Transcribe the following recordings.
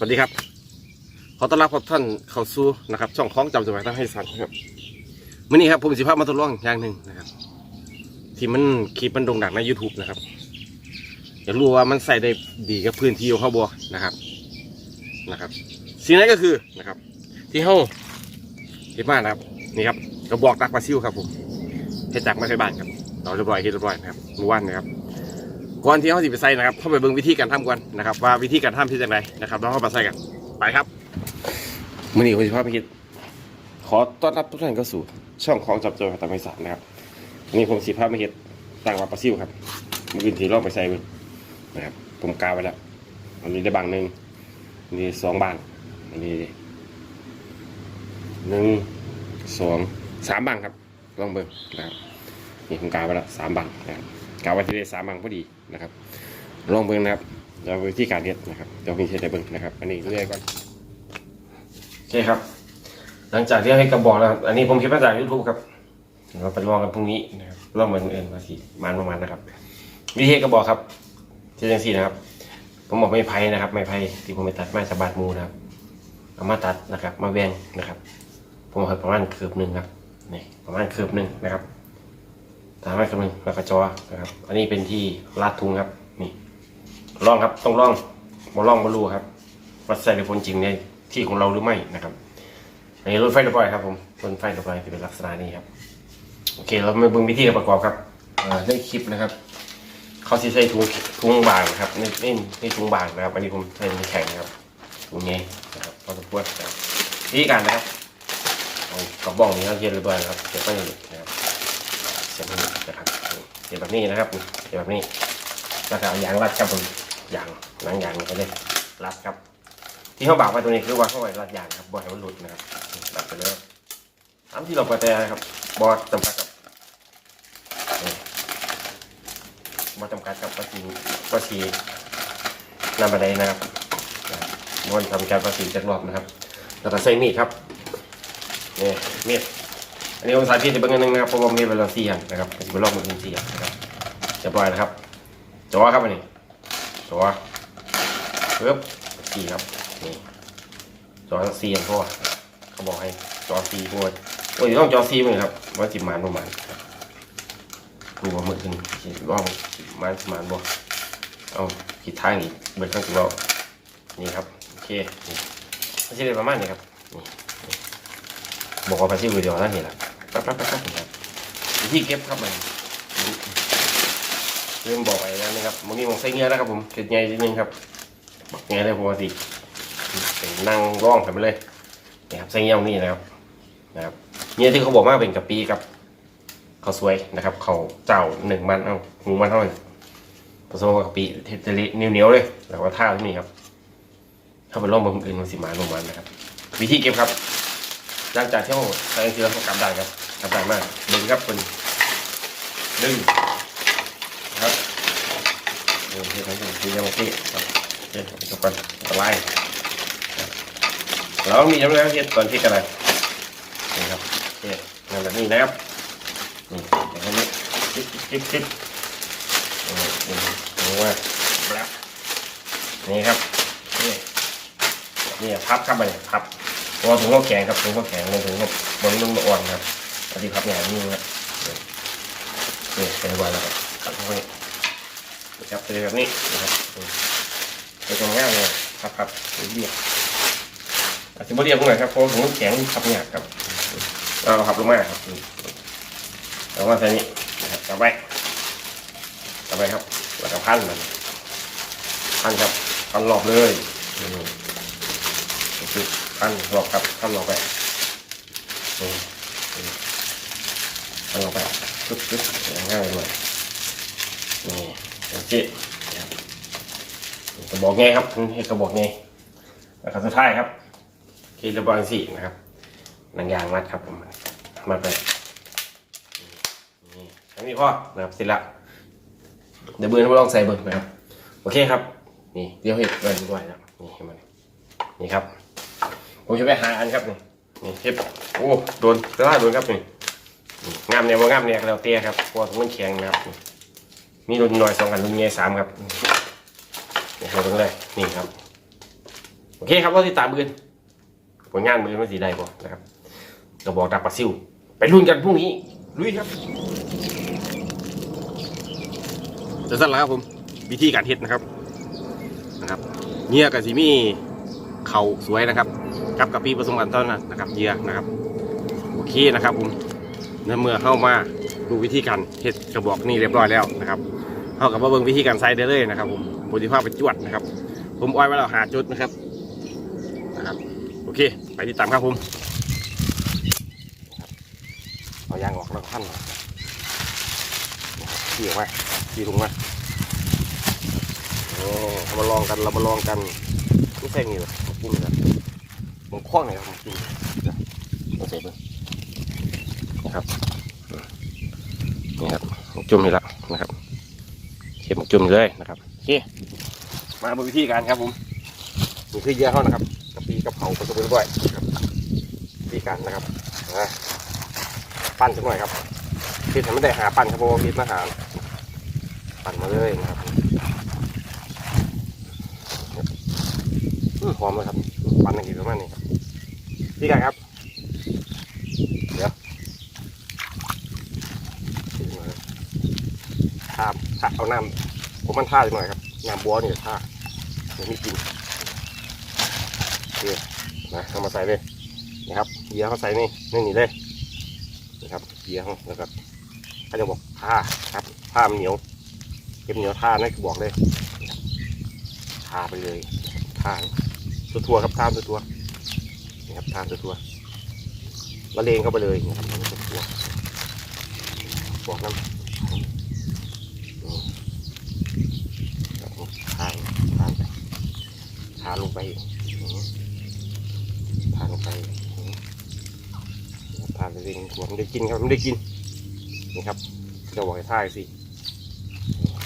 สวัสดีครับ ขอต้อนรับท่านเข้าสู่นะครับ ช่องของจำจังหวัดตั้งให้สันครับมื่อนี้ครับผมสิภาพมาทดลองอย่างหนึ่งนะครับ ที่มันคลิปมันโด่งดังใน YouTube นะครับอยากรู้ว่ามันใส่ได้ดีกับพื้นที่ของเขาบ่นะครับนะครับ สิ่งนั้นก็คือนะครับ ที่เขาเห็นมากนะครับนี่ครับกระบอกตักปลาซิวครับผมเฮ็ดจากไม้ไผ่บ้านครับเราเรียบร้อยเฮ็ดเรียบร้อยนะครับเมื่อวานนะครับ ก่อนที่เขาสิไปใส่นะครับเข้าไปเบิ่งวิธีการทำก่อนนะครับ ว่าวิธีการทำที่จังไรนะครับแล้วเข้ามาใส่กันไปครับมื่อนี้ผมจะพาไปคิดขอต้อนรับทุกท่านเข้าสู่ช่องของจับโจรตามไม่สารนะครับนนี้ผมสิพามาเห็ดต่างว่าปลาซิวครับมื่อกี้ทีลองไปใส่เบิ่งนะครับ ผมกาไว้แล้วอันนี้ได้บางหนึ่งอันนี้สองบางอันนี้หนึ่งสองสามบางครับลองเบิ่งนะครับนี่ผมกาไว้แล้วสามบางนะครับกาไว้ที่ได้สามบางพอดี นะครับ ลองเบิ่งนะครับเราวิธีการเฮ็ดนะครับเดี๋ยวมีเฮ็ดให้เบิ่งนะครับ อันนี้เรื่อยก่อนโอเคครับ หลังจากที่ให้กระบอกแล้วครับอันนี้ผมคิดมาจากยูทูบครับเราไปลองกันพรุ่งนี้นะครับลองเหมือนเอิญมาสิมันประมาณนะครับ วิธีกระบอกครับเช่นสี่นะครับ ผมบอกไม่ไผ่นะครับ ไม่ไผ่ที่ผมไปตัดไม้สะบัดมูนะครับเอามาตัดนะครับ มาแบ่งนะครับ ผมเอาประมาณเคือบหนึ่งครับนี่ประมาณเคือบหนึ่งนะครับามไม้คือบหนึ่งแล้วก็จอนะครับ อันนี้เป็นที่ลาดทุงครับนี่ลองครับต้องลองมาลองมารู้ครับว่าใส่ในผลจริงในที่ของเราหรือไม่นะครับอันนี้รถไฟเรียบร้อยครับผมรถไฟเรียบร้อยจะเป็นลักษณะนี้ครับโอเค เรามาเบิ่งวิธีการประกอบครับอ่าในคลิปนะครับ เขาใช้ถุงถุงบางครับนี่นี่นี่ถุงบางนะครับอันนี้ผมใช้ถุงแข็งครับถุงนี้นะครับพอสมควรครับวิธีการนะครับเอากระบอกนี้เราเย็นเรียบร้อยครับเก็บไว้เลยนะครับเสร็จแล้ว นะครับแบบนี้นะครับเก็บแบบนี้แล้วก็เอายางรัดครับผมยางหนังยางไปเลยรัดครับ ที่เขาบอกไว้ตรงนี้คือว่าเขาไว้รัดยางครับบ่ให้มันหลุดนะครับรัดไปเลยตามที่เราไปแต่ครับบอจำกัดกับนี่บอจำกัดกับภาษีภาษีนำไปได้นะครับบอนทำการภาษีจักรอบนะครับ แล้วก็ใส่มีดครับนี่มีด อันนี้ผมสาธิตจะเป็นอันหนึ่งนะครับเพราะว่ามีเวลาเสียนนะครับจะไปลอกมือเสียนนะครับเรียบร้อยนะครับจอครับอันนี้จอปึ๊บสี่ครับนี่จอซีอันพ่อเขาบอกให้จอซีพวดโอ้ยต้องจอซีมั้งครับว่าจิบมันประมาณครับดูว่ามือถึงสิบรอบมันสิมันบ่เอาขีดท้ายนี่เบิดข้างตัวนี่ครับโอเคนี่ไม่ใช่ได้ประมาณนี้ครับนี่นี่บอกว่าไปที่วิดีโอนั่นนี่แหละ ปั๊บปั๊บปั๊บปั๊บนี่ครับวิธีเก็บครับมันเริ่มบอกไปแล้วนะครับมันมีมองใส่เงี้ยแล้วครับผมเก็บไงนิดนึงครับบอกไงเลยปกติเป็นนั่งร่องไปเลยนะครับเส้นเงี้ยวนี่นะครับนะครับเนี่ยที่เขาบอกว่าเป็นกะปิกับข้าวสวยนะครับเขาเจ้าหนึ่งมันเอาหูมันเท่าไหร่ผสมกับกะปิเทเละเหนียวๆเลยแล้วก็ท่าที่นี่ครับถ้าเป็นร่องบางอื่นมันสิมาลงมันนะครับ วิธีเก็บครับ หลังจากที่เราใส่ทีเราก็กลับได้ครับกลับได้มากดึงครับเป็นดึงครับดึงที่ทั้งหมดที่ยังไม่ที่ครับเดี๋ยวจบกันอันตรายเรามีน้ำแล้วเทียบก่อนที่กันเลยนี่ครับเทียบงานแบบนี้นะครับนี่อย่างนี้จิ๊บจิ๊บจิ๊บนี่นี่นี่ว่าแล้วนี่ครับนี่นี่พับครับไปพับ เพราะว่าถุงข้าวแข็งครับถุงข้าวแข็งในถุงข้าวบนนุ่มอ่อนครับอันนี้พับอย่างนี้ครับนี่เป็นวันแล้วครับขัดเข้าไปจับไปแบบนี้นะครับเป็นตรงง่ายเลยครับครับเรียบอาจจะไม่เรียบหน่อยครับเพราะถุงแข็งขับยากครับเราขับลงมาครับเอามาใส่นี่นะครับจับไว้จับไว้ครับแล้วก็พันมันพันครับพันรอบเลยอื มคือพันรอบครับพันรอบไปอืมอืมพันรอบไปปึ๊บปึ๊บง่ายเลยนี่โอเคกระบอกไงครับให้กระบอกไงแล้วก็สุดท้ายครับคีระบางสีนะครับหนังยางมัดครับผมมัดไปนี่นนี้พ่อนะครับเสร็จละเดี๋ยวเบอร์ให้ลองใส่เบอร์นะครับโอเคครับ นี่เดี๋ยวเห็ดเลยด้วยนะนี่ให้มันนี่ครับ ผมจะไปหาอันครับนี่นี่เห็ดโอ้โดนกระด้าโดนครับนี่นี่งามเนี่ยว่างามเนี่ยเราเตี้ยครับพวาถุงมันแข็งนะครับมีรุ่นหน่อยสองอันรุ่นใหญ่สามครับนี่ให้ตรงเลยนี่ครับโอเคครับเราติดตามมือผลงานมือมันสีได้บ่นะครับกระบอกดักปลาซิว ไปรุ่นกันพรุ่งนี้ลุยครับจะสั้นแล้วครับผมวิธีการเฮ็ดนะครับนะครับเนี่ยกับสีมีเข่าสวยนะครับ กับกะปิผสมกันเท่านั้นนะครับเหยื่อนะครับโอเคนะครับผมในเมื่อเข้ามาดูวิธีการเฮ็ดกระบอกนี่เรียบร้อยแล้วนะครับเข้ากับมาเบิ่งวิธีการใส่ได้เลยนะครับผมบริภาพไปจวดนะครับ ผมอ้อยไว้แล้วหาจุดนะครับนะครับ โอเค ไปติดตามครับผมเอายางออกแล้วก็พันนขี่ออกมาขี่ถุงมาโอ้เรามาลองกันเรามาลองกันไม่ใช่งี้หรอกมากินกันมัน คล้องหน่อยครับมากินเดี๋ยวเอาใส่ไปนะครับนี่ครับจุ่มนี่ละนะครับเข็มจุ่มเลยนะครับโอเคมาบนวิธีการครับผมนี่คือเยอะเขานะครับกะปิกะเพราผสมไปด้วยนะครับวิธีการนะครับอ่าปั้นสักหน่อยครับคิดให้ไม่ได้หาปั้นครับเพราะว่าคิดมาหาปั้นมาเลยนะครับอื้อหอมเลยครับ ปั้นในกี่ประมาณนี้ครับ วิธีการครับ เดี๋ยวท่าท่าเอาน้ำผมมันท่าหน่อยครับน้ำบัวนี่ท่าเดี๋ยวมีกินโอเคนะเอามาใส่เลยนะครับเยียเขาใส่นี่นี่นี่เลยนะครับเยียเขาแล้วก็เขาจะบอกท่าครับท่ามันเหนียวเก็บเหนียวท่านั่นคือบอกเลยท่าไปเลยท่าตัวๆครับท่าตัวๆ นี่ครับท่าตัวๆละเลงเข้าไปเลยนะครับตัวๆบอกน้ำทานทานไปทานลงไปทานลงไปอืมทานไปเรื่อยๆหัวมันได้กินครับมันได้กินนี่ครับจะบอกให้ท่ายสิ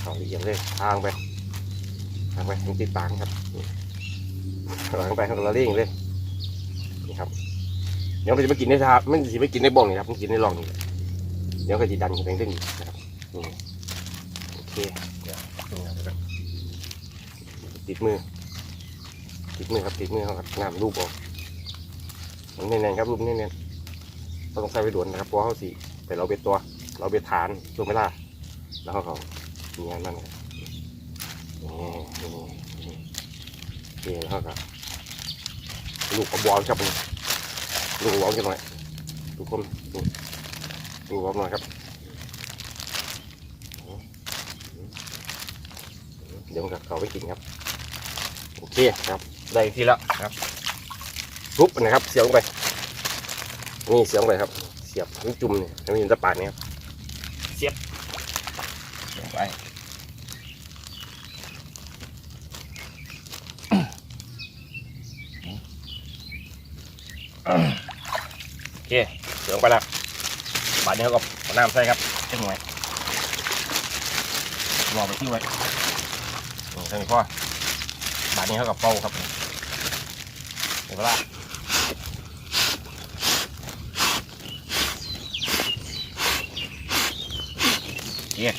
เขาละเอียดเลยทางไปทางไปมันติดปากครับหลังไปเขาละเร่งเลย นี่ครับเดี๋ยวมันจะไม่กินในทามันจะไม่กินในบ่องนี่ครับมันกินในร่องนี่เดี๋ยวก็จะดันขึ้นไปเรื่อยๆนะครับนี่โอเคเดี๋ยวนี่ครับติดมือ ติดมือครับติดมือเขาครับน้ำรูปออกมันแน่นๆครับรูปแน่นๆต้องใส่ไปด่วนนะครับเพราะเขาสีแต่เราเป็นตัว เราเป็นฐานช่วงเวลาแล้วเขาเขามีงานนั่นครับนี่นี่นี่นี่แล้วเขาก็ ลูกกระบอกครับนี่ลูกกระบอกกันหน่อยทุกคนนี่ลูกกระบอกหน่อยครับเดี๋ยวมันก็เขาไปกินครับโอเคครับได้ทีแล้วครับปุ๊บนะครับ เสียบลงไปนี่เสียบลงไปครับ เสียบทั้งจุ่มเนี่ยให้มันอยู่ตะปาดเนี่ยครับเสียบลงไป เคเสียบลงไปแล้วบาดนี้เขาก็น้ำใส่ครับเล็กหน่อยรอไปที่ไว้นี่ใส่ไม่อบาทนี้เขากับเป้าครับเห็นปะล่ะเย้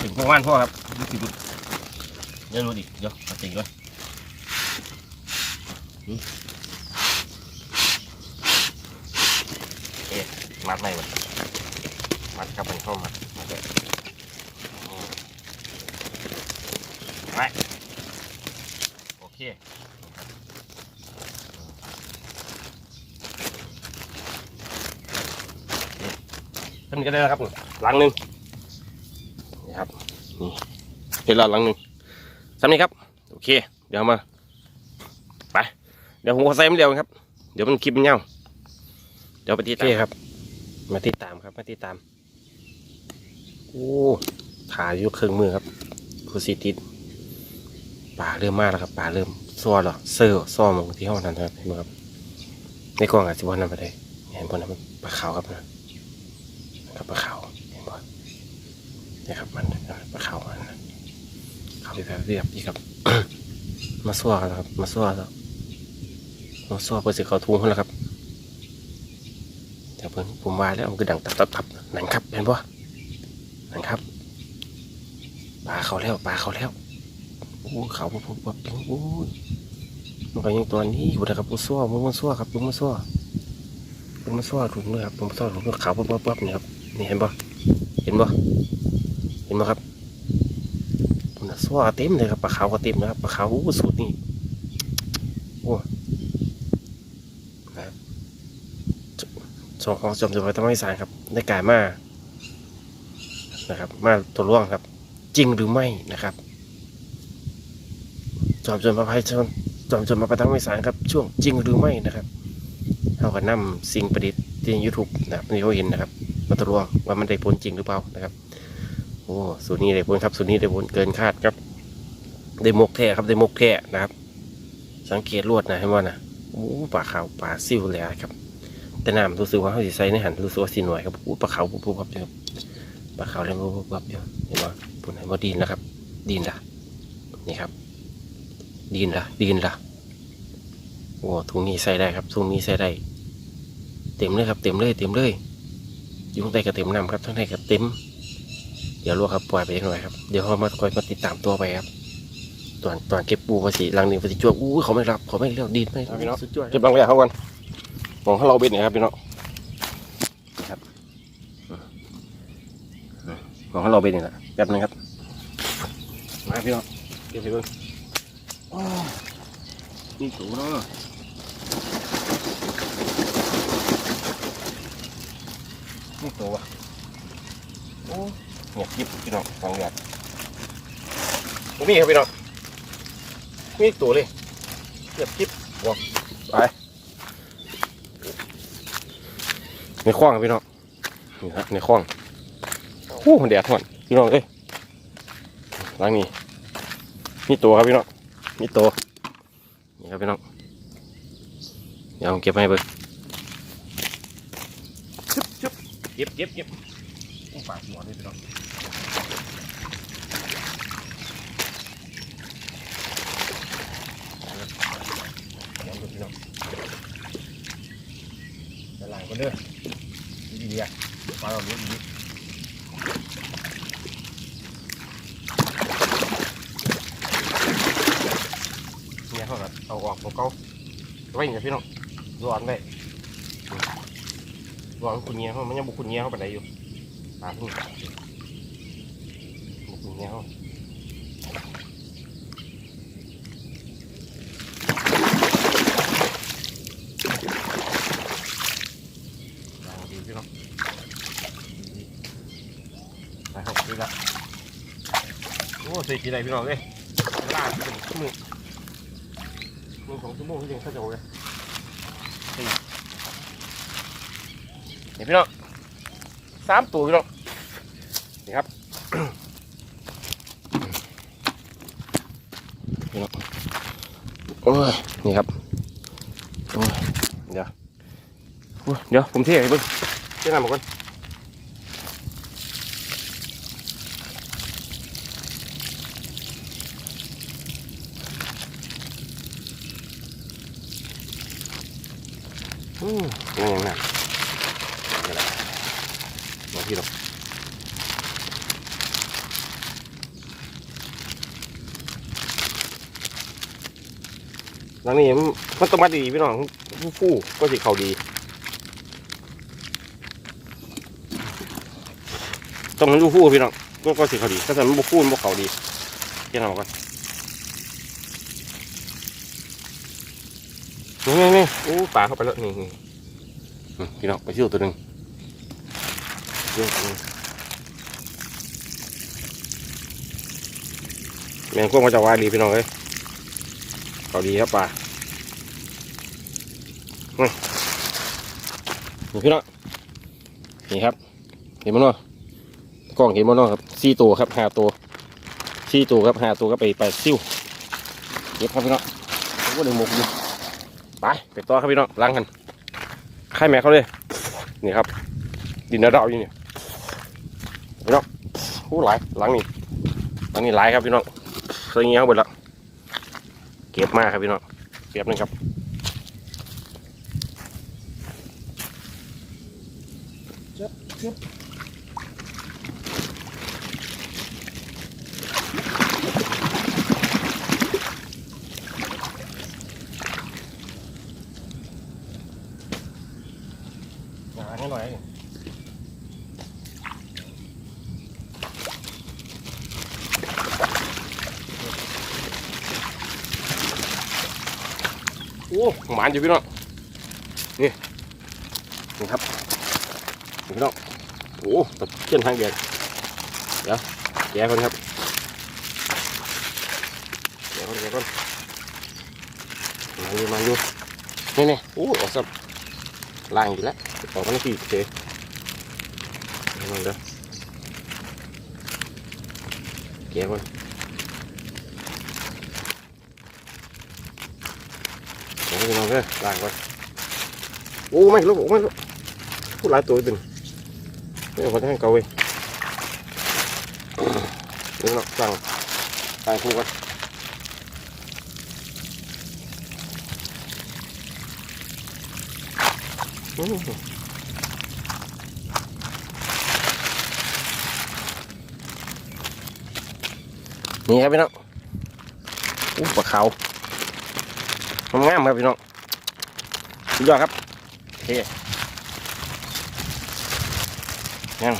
ถึงพวกว่านพ่อครับดูสิดูเดี๋ยวรู้ดิเดี๋ยวมาติงด้วยอืมเอ๊ะ มัดไม่หมดมัดครับมันข้ามามัดเลยอืมไปโอเคทำนี้ก็ได้แล้วครับหลังหนึ่งนี่ครับนี่เห็นแล้วหลังหนึ่งทำนี้ครับ โอเค เดี๋ยวมาไปเดี๋ยวผมขอใส่มันเดียวครับ เดี๋ยวมันคลิปมันยาวเดี๋ยวไปติดตาครับ มาติดตามครับ มาติดตาม โอ้ถ่ายอยู่เครื่องมือครับคูซีติดป่าเริ่มมากแล้วครับป่าเริ่มซ้อแล้วเซอร์ซ้อมงที่ห้องนั้นครับเห็นไหมครับในกล้องอาจจะว่านั่นไปได้เห็นบนนั้นมันปลาขาวครับนะครับปลาขาวเห็นบ่นี่ครับมันปลาขาวมันขาวแบบเรียบนี่ครับ มาซ้อกันแล้วครับ มาซ้อแล้วมาซ้อเพื่อสิเขาทุ่งแล้วครับ ผมว่าแล้วมันก็ดังตับตับตับนั่นครับเห็นบ่นั่นครับปลาเขาแล้วปลาเขาแล้วโอ้เขาปุ๊บปุ๊บปุ๊บโอ้ยมันก็ยังตัวนี้อยู่นะครับมันซั่วมันซั่วครับมันซั่วมันซั่วถุงเลยครับมันซัวถุงขาวปั๊บปั๊บปั๊บนี่ครับนี่เห็นปะเห็นปะเห็นปะครับมันซั่วเต็มเลยครับปลาเขาก็เต็มนะครับปลาเขาวอู้สุดนี่โอ้นะครับ สองของจอมจะไปทำให้สารครับได้กลายมานะครับ มาตัวร่วงครับ จริงหรือไม่นะครับ จอมจนมาภัยจนจอมจนมาประทังวิสารครับช่วงจริงหรือไม่นะครับเราก็นำสิ่งประดิษฐ์ที่ยูทูบนะครับที่เขาเห็นนะครับมาตรวจว่ามันได้ผลจริงหรือเปล่านะครับโอ้สูตรนี้ได้ผลครับสูตรนี้ได้ผลเกินคาดครับ ได้มกแท้ครับได้มกแท้นะครับ สังเกตลวดนะเห็นว่านะโอ้ปลาขาวปลาซิวเลยครับ แต่น้ำรู้สึกว่าเขาสิใส่ในหันรู้สึกว่าสีหน่อยครับโอ้ปลาขาปุ๊บปุ๊บครับครับปลาขาวแล้วปุ๊บปุ๊บปุ๊บเดียวเห็นว่าปุ่นไหนว่าดีนแล้วครับดีนละนี่ครับดีนละดีนละโอ้ถุงนี้ใส่ได้ครับถุงนี้ใส่ได้ เต็มเลยครับ เต็มเลยเต็มเลยยู่งใต้ก็เต็มน้ำครับข้งในก็เต็ม เดี๋ยวลวกครับปล่อยไปหน่อยครับเดี๋ยวเขามาคอยมาติดตามตัวไปครับตอนตอนเก็บปูภาษีลังหนึ่งภาษีจวบอู้เขาไม่รับเขาไม่เรียกดีดไม่สุดยดเก็บลังแรกเขาก่อน มองเขาเราเบ็ดเนี่ยครับพี่น้องนะครับมองเขาเราเบ็ดเนี่ยแหละแป๊บนึงครับมาพี่น้องเก็บไปเบิ่งนี่ตัวเนาะนี่ตัววะโอ้เงียบยิบพี่น้องฟังเงียบผมมีครับพี่น้องมีตัวเลยเงียบยิบบอกไป ในคว้างครับพี่น้องนี่ครับในคว้างโอ้แดดห่อนพี่น้องเอ้ยล้างนี้มีตัวครับพี่น้องมีตัวนี่ครับพี่น้องเดี๋ยวผมเก็บให้เบิ้งชึบชึบเก็บเก็บเก็บปากหัวนี่พี่น้องเดี๋ยวดูพี่น้อง จะล้างก็เด้อดีดีอะปลาเราลี้ยงดีเนี่ยเขาแบบเอาออกของเขาไว้เนี่ยพี่น้องร้อนได้ร้อนคุณเงี้ยเขามันยังบุกคุณเงี้ยเขาไปไหนอยู่ตามนี่บุกคุณเงี้ยเขาลอง ดูพี่น้องไปครับดีละโอ้ใส่กี่ไรพี่น้องเลยลาดเป็นชั่วโมงมึงสองชั่วโมงที่ยังเข้าใจเลยนี่เดี๋ยวพี่น้องสามตัวพี่น้องนี่ครับพี่น้องโอ้ยนี่ครับโอ้ยเดี๋ยวเดี๋ยวผมเทให้เบิ่ง เทน้ำมาก่อนอืมยังยังนะนี่แหละมาพี่น้องหลังนี้มันต้องมาดีพี่น้องฟูฟูๆก็สิเขาดี ต้องมันฟูฟูๆพี่น้องก็ก็สิเขาดีถ้าแต่มันบุฟูมันบุเขาดีเที่ยงเอาก่อนนี่นี่นี่โอ้ปลาเข้าไปแล้วนี่นี่พี่น้องไปเชื่อตัวหนึ่งเชื่อตัวหนึ่งแมงพวกมันจะวายดีพี่น้องเอ้ยเขาดีครับปลานี่นี่พี่น้องนี่ครับเห็นมั้ยเนาะ กล้องเห็นมั้ยเนาะครับสี่ตัวครับห้าตัวสี่ตัวครับห้าตัวก็ไปไปซิ่วเก็บครับพี่น้องโอ้เดี๋ยวหมกอยู่ไปไปต่อครับพี่น้องล้างกันไข่แม่เขาเลยนี่ครับ ดินดาวอยู่นี่พี่น้องโอ้หลายหลังนี่หลังนี่หลายครับพี่น้องเคยเงี้ยหมดแล้วเก็บมากครับพี่น้องเก็บนึงครับเก็บ ให้หน่อยโอ้หมานอยู่พี่น้องนี่นี่ครับนี่พี่น้องโอ้ตะเพียนทางเดียนเดี๋ยวแกะคนครับแกะคนแกะคนมาอยู่มาอยู่นี่นี่โอ้ออกสับล่างอยู่แล้ว ออกมาในที่เฉยนี่มันเด้อแกะคนโอ้ยน้องเด้อล่างก่อนโอ้ไม่ลูกไม่ลูกพูดหลายตัวดึงนี่คนให้เกาเว้ยนี่เนาะสั่งสั่งคู่กัน อืม นี่ครับพี่น้องอู้ปลาเขาวงามครับพี่น้องสุดยอดครับเท่ยัง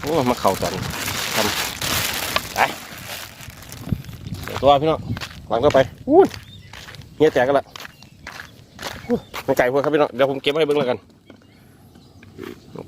โอ้มาเข่าตอนทำไปตัวพี่น้องวางเข้าไปอู้เงี้ยแตกกันละมันไก่พวดครับพี่น้องเดี๋ยวผมเก็บให้เบิ่งแล้วกัน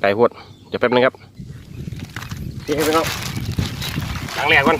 ไก่พวดเดี๋ยวแป๊บนึงครับนี่ให้พี่น้อง ล้งแรกก่อน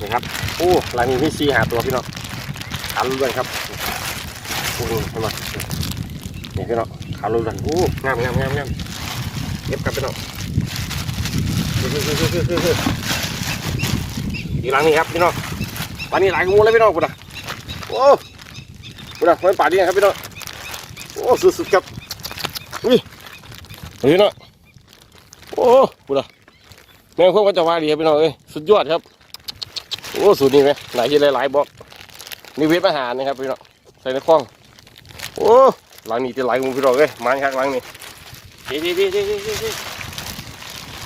นี่ครับโอ้ร้านนี้มีซีหาตัวพี่น้องขาลุ้นครับโอ้โหเข้ามนี่พี่น้องขาลุ้นโอ้งามงามงามงามเก็บครับพี่น้องอีกหลังนี้ครับพี่น้องวันนี้หลายกว่าหมูเลยพี่น้องปุ๊ดอะโอ้ดูนะมันป่าดีนะครับพี่น้องโอ้สุดๆครับอุ้ยนี่เนาะโอ้ดูนะ แม่งพวกก็จะว่าดีครับพี่น้องเอ้ยสุดยอดครับโอ้สูตรนี้ไหมหลายที่หลายๆบอกนี่เวทอาหารนะครับพี่น้องใส่ในคล้องโอ้หลังนี้จะไหลมุมพี่น้องเอ้ยมันครับหลังนี้ดีดีดีดีดีดี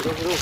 ดูดู